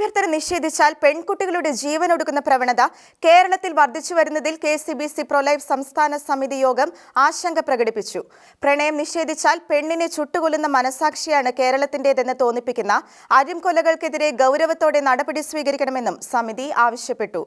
സ്ത്രീധനം നിഷേധിച്ചാൽ പെൺകുട്ടികളുടെ ജീവൻ ഒടുക്കുന്ന പ്രവണത കേരളത്തിൽ വർദ്ധിച്ചു വരുന്നതിൽ K C B C prolife സംസ്ഥാന സമിതി യോഗം ആശങ്ക പ്രകടിപ്പിച്ചു. പ്രണയം നിഷേധിച്ചാൽ പെണ്ണിനെ ചുട്ടുകൊല്ലുന്ന മനസാക്ഷിയാണ് കേരളത്തിന്റേതെന്ന് തോന്നിപ്പിക്കുന്ന അരിംകൊലകൾക്കെതിരെ ഗൗരവത്തോടെ നടപടി സ്വീകരിക്കണമെന്നും സമിതി ആവശ്യപ്പെട്ടു.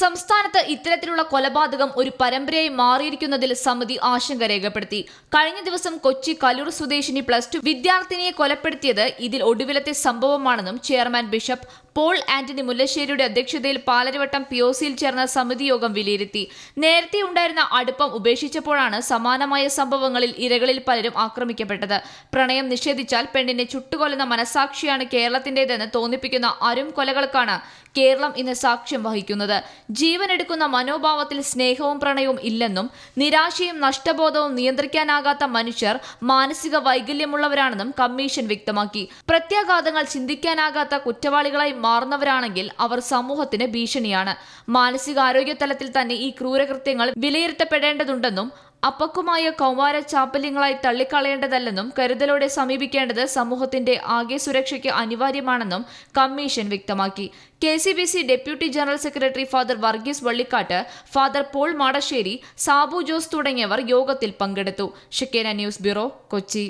സംസ്ഥാനത്ത് ഇത്തരത്തിലുള്ള കൊലപാതകം ഒരു പരമ്പരയായി മാറിയിരിക്കുന്നതിൽ സമിതി ആശങ്ക രേഖപ്പെടുത്തി. കഴിഞ്ഞ ദിവസം കൊച്ചി കലൂർ സ്വദേശിനി പ്ലസ് ടു വിദ്യാർത്ഥിനിയെ കൊലപ്പെടുത്തിയത് ഇതിൽ ഒടുവിലത്തെ സംഭവമാണെന്നും ചെയർമാൻ ബിഷപ്പ് പോൾ ആന്റണി മുല്ലശ്ശേരിയുടെ അധ്യക്ഷതയിൽ പാലരുവട്ടം പി ഒ സിയിൽ ചേർന്ന സമിതി യോഗം വിലയിരുത്തി. നേരത്തെ ഉണ്ടായിരുന്ന അടുപ്പം ഉപേക്ഷിച്ചപ്പോഴാണ് സമാനമായ സംഭവങ്ങളിൽ ഇരകളിൽ പലരും ആക്രമിക്കപ്പെട്ടത്. പ്രണയം നിഷേധിച്ചാൽ പെണ്ണിനെ ചുട്ടുകൊല്ലുന്ന മനസാക്ഷിയാണ് കേരളത്തിന്റേതെന്ന് തോന്നിപ്പിക്കുന്ന അരും കൊലകൾക്കാണ് കേരളം ഇന്ന് സാക്ഷ്യം വഹിക്കുന്നത്. ജീവനെടുക്കുന്ന മനോഭാവത്തിൽ സ്നേഹവും പ്രണയവും ഇല്ലെന്നും നിരാശയും നഷ്ടബോധവും നിയന്ത്രിക്കാനാകാത്ത മനുഷ്യർ മാനസിക വൈകല്യമുള്ളവരാണെന്നും കമ്മീഷൻ വ്യക്തമാക്കി. പ്രത്യാഘാതങ്ങൾ ചിന്തിക്കാനാകാത്ത കുറ്റവാളികളായി മാറുന്നവരാണെങ്കിൽ അവർ സമൂഹത്തിന് ഭീഷണിയാണ്. മാനസികാരോഗ്യ തലത്തിൽ തന്നെ ഈ ക്രൂരകൃത്യങ്ങൾ വിലയിരുത്തപ്പെടേണ്ടതുണ്ടെന്നും അപ്പക്കുമായ കൗമാര ചാപ്പല്യങ്ങളായി തള്ളിക്കളയേണ്ടതല്ലെന്നും കരുതലോടെ സമീപിക്കേണ്ടത് സമൂഹത്തിന്റെ ആകെ സുരക്ഷയ്ക്ക് അനിവാര്യമാണെന്നും കമ്മീഷൻ വ്യക്തമാക്കി. K C B C deputy general secretary father Varghese Vallikkattu father Paul Madassery Sabu Jose തുടങ്ങിയവർ യോഗത്തിൽ പങ്കെടുത്തു. Shekinah news bureau Kochi.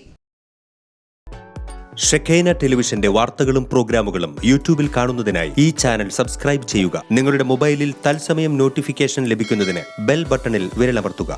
ഷെഖേന ടെലിവിഷന്റെ വാർത്തകളും പ്രോഗ്രാമുകളും യൂട്യൂബിൽ കാണുന്നതിനായി ഈ ചാനൽ സബ്സ്ക്രൈബ് ചെയ്യുക. നിങ്ങളുടെ മൊബൈലിൽ തത്സമയം നോട്ടിഫിക്കേഷൻ ലഭിക്കുന്നതിന് ബെൽ ബട്ടണിൽ വിരലമർത്തുക.